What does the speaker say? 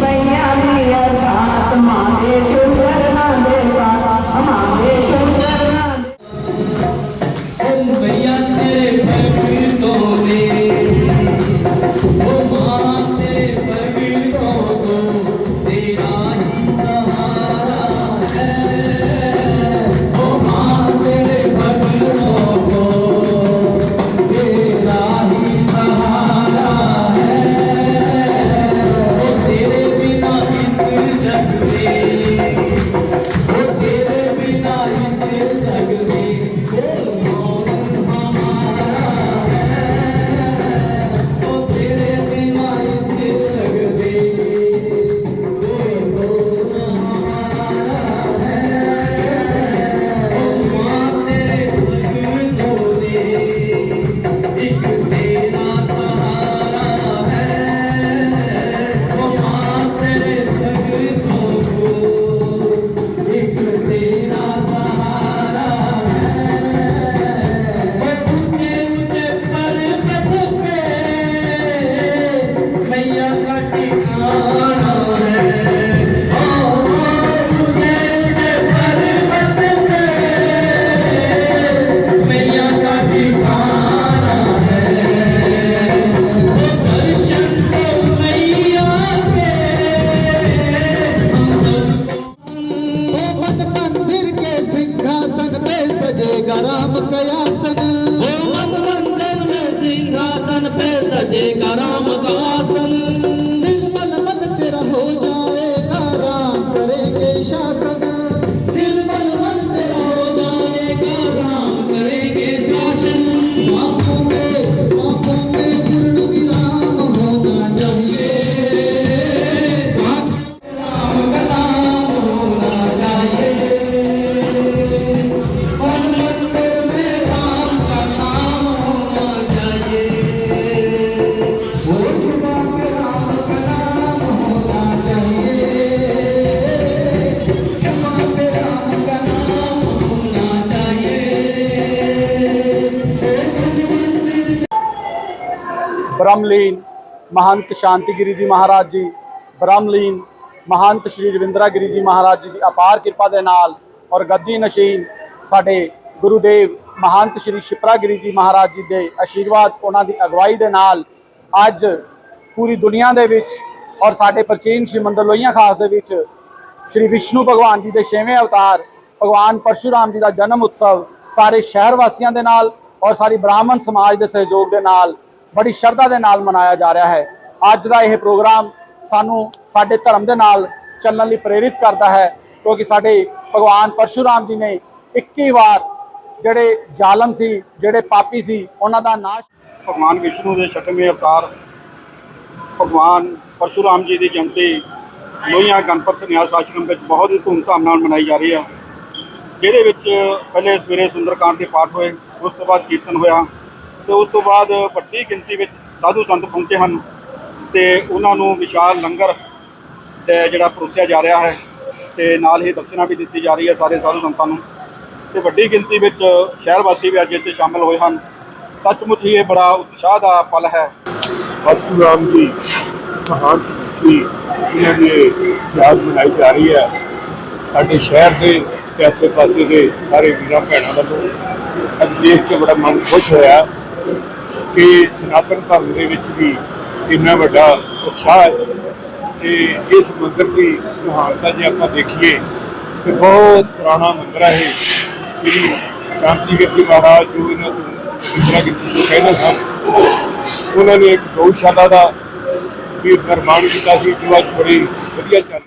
Bye. ਦੁਨੀਆ ਦਾ ਬ੍ਰਹਮਲੀਨ ਮਹੰਤ ਸ਼ਾਂਤੀਗਿਰੀ ਜੀ ਮਹਾਰਾਜ ਜੀ, ਬ੍ਰਹਮਲੀਨ ਮਹੰਤ ਸ਼੍ਰੀ ਰਵਿੰਦਰਾ ਗਿਰੀ ਜੀ ਮਹਾਰਾਜ ਜੀ ਦੀ ਅਪਾਰ ਕਿਰਪਾ ਦੇ ਨਾਲ ਔਰ ਗੱਦੀ ਨਸ਼ੀਨ ਸਾਡੇ ਗੁਰੂਦੇਵ ਮਹੰਤ ਸ਼੍ਰੀ ਸ਼ਿਪਰਾ ਗਿਰੀ ਜੀ ਮਹਾਰਾਜ ਜੀ ਦੇ ਆਸ਼ੀਰਵਾਦ ਉਹਨਾਂ ਦੀ ਅਗਵਾਈ ਦੇ ਨਾਲ ਅੱਜ ਪੂਰੀ ਦੁਨੀਆ ਦੇ ਵਿੱਚ ਔਰ ਸਾਡੇ ਪ੍ਰਾਚੀਨ ਸ਼੍ਰੀ ਮੰਦਰ ਲੋਹੀਆਂ ਖਾਸ ਦੇ ਵਿੱਚ ਸ਼੍ਰੀ ਵਿਸ਼ਨੂੰ ਭਗਵਾਨ ਜੀ ਦੇ ਛੇਵੇਂ ਅਵਤਾਰ, ਭਗਵਾਨ ਪਰਸ਼ੂਰਾਮ ਜੀ ਦਾ ਜਨਮ ਉਤਸਵ ਸਾਰੇ ਸ਼ਹਿਰ ਵਾਸੀਆਂ ਦੇ ਨਾਲ ਔਰ ਸਾਰੀ ਬ੍ਰਾਹਮਣ ਸਮਾਜ ਦੇ ਸਹਿਯੋਗ ਦੇ ਨਾਲ ਬੜੀ ਸ਼ਰਧਾ ਦੇ ਨਾਲ ਮਨਾਇਆ ਜਾ ਰਿਹਾ ਹੈ। ਅੱਜ ਦਾ ਇਹ ਪ੍ਰੋਗਰਾਮ ਸਾਨੂੰ ਸਾਡੇ ਧਰਮ ਦੇ ਨਾਲ ਚੱਲਣ ਲਈ ਪ੍ਰੇਰਿਤ ਕਰਦਾ ਹੈ, ਕਿਉਂਕਿ ਸਾਡੇ ਭਗਵਾਨ ਪਰਸ਼ੂਰਾਮ ਜੀ ਨੇ 21 ਵਾਰ ਜਿਹੜੇ ਜ਼ਾਲਮ ਸੀ, ਜਿਹੜੇ ਪਾਪੀ ਸੀ, ਉਹਨਾਂ ਦਾ ਨਾਸ਼ ਭਗਵਾਨ ਵਿਸ਼ਨੂੰ ਦੇ ਛਠਵੇਂ ਅਵਤਾਰ, ਭਗਵਾਨ ਪਰਸ਼ੂਰਾਮ ਜੀ ਦੀ ਜਯੰਤੀ, ਲੋਹੀਆਂ ਗਣਪਤ ਨਿਆਸ ਆਸ਼ਰਮ ਵਿੱਚ ਬਹੁਤ ਹੀ ਧੂਮਧਾਮ ਨਾਲ ਮਨਾਈ ਜਾ ਰਹੀ ਹੈ ਜਿਹਦੇ ਵਿੱਚ ਪਹਿਲੇ ਸਵੇਰੇ ਸੁੰਦਰਕਾਂਡ ਦੇ ਪਾਠ ਹੋਏ, ਉਸ ਤੋਂ ਬਾਅਦ ਕੀਰਤਨ ਹੋਇਆ। ਤੇ ਉਸ ਤੋਂ ਬਾਅਦ ਵੱਡੀ ਗਿਣਤੀ ਵਿੱਚ ਸਾਧੂ ਸੰਤ ਪਹੁੰਚੇ ਹਨ ਤੇ ਉਹਨਾਂ ਨੂੰ ਵਿਸ਼ਾਲ ਲੰਗਰ ਜਿਹੜਾ ਪਰੋਸਿਆ ਜਾ ਰਿਹਾ ਹੈ ਤੇ ਨਾਲ ਹੀ ਦਕਸ਼ਨਾ ਵੀ ਦਿੱਤੀ ਜਾ ਰਹੀ ਹੈ ਸਾਰੇ ਸਾਧੂ ਸੰਤਾਂ ਨੂੰ। ਤੇ ਵੱਡੀ ਗਿਣਤੀ ਵਿੱਚ ਸ਼ਹਿਰ ਵਾਸੀ ਵੀ ਅੱਜ ਇੱਥੇ ਸ਼ਾਮਲ ਹੋਏ ਹਨ। ਸੱਚਮੁੱਚ ਹੀ ਇਹ ਬੜਾ ਉਤਸ਼ਾਹ ਦਾ ਪਲ ਹੈ। ਪਰਸ਼ੁਰਾਮ ਜੀ, ਮਹਾਨ ਸੀ ਇਹਨਾਂ ਦੀ ਯਾਦ ਮਨਾਈ ਜਾ ਰਹੀ ਹੈ। ਸਾਡੇ ਸ਼ਹਿਰ ਦੇ ਆਸੇ ਪਾਸੇ ਦੇ ਸਾਰੇ ਵੀਰਾਂ, ਭੈਣਾਂ ਵੱਲੋਂ ਅੱਜ ਦੇਖ ਕੇ ਬੜਾ ਮਨ ਖੁਸ਼ ਹੋਇਆ। ਕਿ ਸਨਾਤਨ ਧਰਮ ਦੇ ਵਿੱਚ ਵੀ ਇੰਨਾ ਵੱਡਾ ਉਤਸ਼ਾਹ ਹੈ ਤੇ ਇਸ ਮੰਦਰ ਦੀ ਮਹਾਨਤਾ ਜੇ ਆਪਾਂ ਦੇਖੀਏ ਤੇ ਬਹੁਤ ਪੁਰਾਣਾ ਮੰਦਰ ਹੈ ਇਹ। ਸ੍ਰੀ ਸ਼ਾਂਤੀ ਜੀ ਮਹਾਰਾਜ ਜੋ ਇਹਨਾਂ ਤੋਂ ਇੰਦਰਾ ਕੀ ਕਹਿੰਦੇ ਸਨ, ਉਹਨਾਂ ਨੇ ਇੱਕ ਗਊਸ਼ਾਲਾ ਦਾ ਵੀ ਨਿਰਮਾਣ ਕੀਤਾ ਸੀ, ਜੋ ਅੱਜ ਬੜੀ ਵਧੀਆ ਚੱਲ